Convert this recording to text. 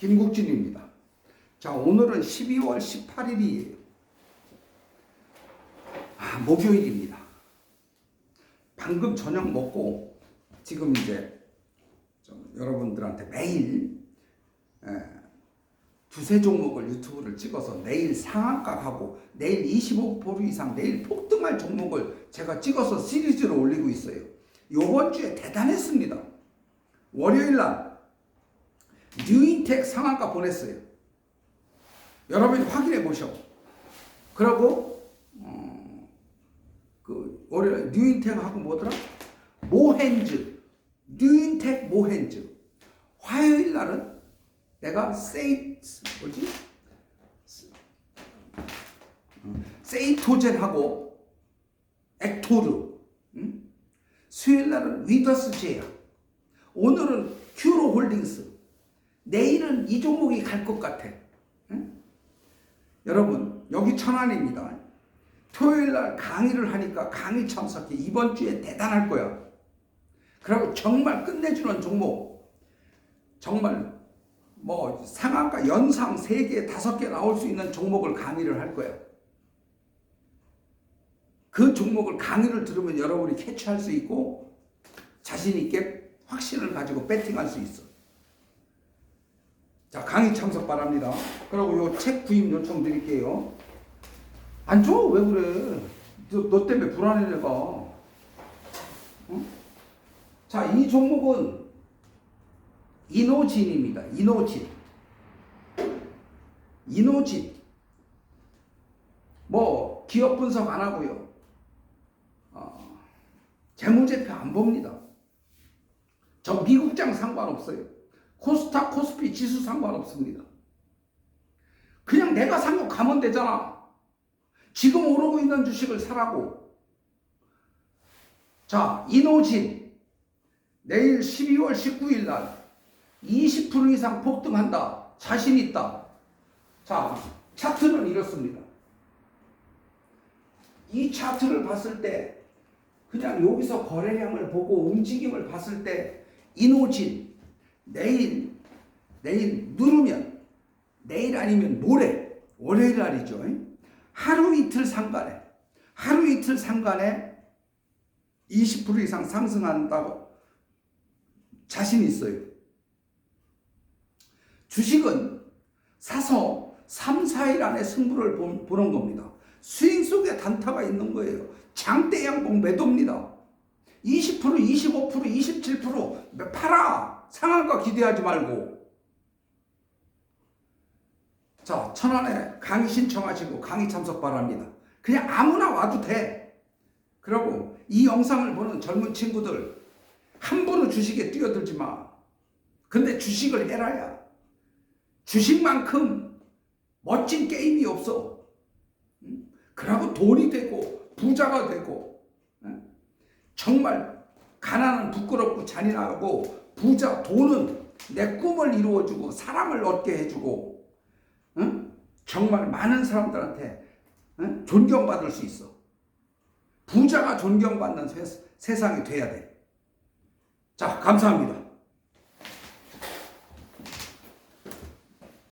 김국진입니다. 자, 오늘은 12월 18일이에요. 아, 목요일입니다. 방금 저녁 먹고 지금 이제 좀 여러분들한테 매일 에, 두세 종목을 유튜브를 찍어서 내일 상한가하고 내일 25% 이상 내일 폭등할 종목을 제가 찍어서 시리즈로 올리고 있어요. 요번 주에 대단했습니다. 월요일 날 뉴인텍 상한가 보냈어요. 여러분이 확인해 보셔. 그리고 어, 그 월요일 뉴인텍하고 뭐더라? 모헨즈 뉴인텍 모헨즈 화요일 날은 내가 세이 뭐지? 어, 세이토젠하고 액토르 응? 수요일 날은 위더스 제야 오늘은 큐로 홀딩스 내일은 이 종목이 갈 것 같아 응? 여러분 여기 천안입니다 토요일 날 강의를 하니까 강의 참석해 이번 주에 대단할 거야 그리고 정말 끝내주는 종목 정말 뭐 상한가 연상 3개, 5개 나올 수 있는 종목을 강의를 할 거야. 그 종목을 강의를 들으면 여러분이 캐치할 수 있고 자신 있게 확신을 가지고 배팅할 수 있어. 자, 강의 참석 바랍니다. 그리고 요책 구입 요청 드릴게요. 안 줘? 왜 그래? 너, 너 때문에 불안해 내가. 응? 자, 이 종목은 이노진입니다. 이노진. 이노진. 뭐 기업 분석 안 하고요. 어, 재무제표 안 봅니다. 저 미국장 상관없어요. 코스닥, 코스피 지수 상관없습니다. 그냥 내가 산거 가면 되잖아. 지금 오르고 있는 주식을 사라고. 자, 이노진. 내일 12월 19일 날 20% 이상 폭등한다. 자신 있다. 자, 차트는 이렇습니다. 이 차트를 봤을 때 그냥 여기서 거래량을 보고 움직임을 봤을 때 이노진 내일 내일 누르면 내일 아니면 모레 월요일 날이죠. 하루 이틀 상간에 하루 이틀 상간에 20% 이상 상승한다고 자신 있어요. 주식은 사서 3, 4일 안에 승부를 보- 보는 겁니다. 스윙 속에 단타가 있는 거예요. 장대 양봉 매도입니다. 20%, 25%, 27% 팔아. 상한가 기대하지 말고. 자, 천안에 강의 신청하시고 강의 참석 바랍니다. 그냥 아무나 와도 돼. 그리고 이 영상을 보는 젊은 친구들 함부로 주식에 뛰어들지 마. 근데 주식을 해라야. 주식만큼 멋진 게임이 없어. 응? 그러고 돈이 되고 부자가 되고 응? 정말 가난은 부끄럽고 잔인하고 부자 돈은 내 꿈을 이루어주고 사람을 얻게 해주고 응? 정말 많은 사람들한테 응? 존경받을 수 있어. 부자가 존경받는 세, 세상이 돼야 돼. 자, 감사합니다.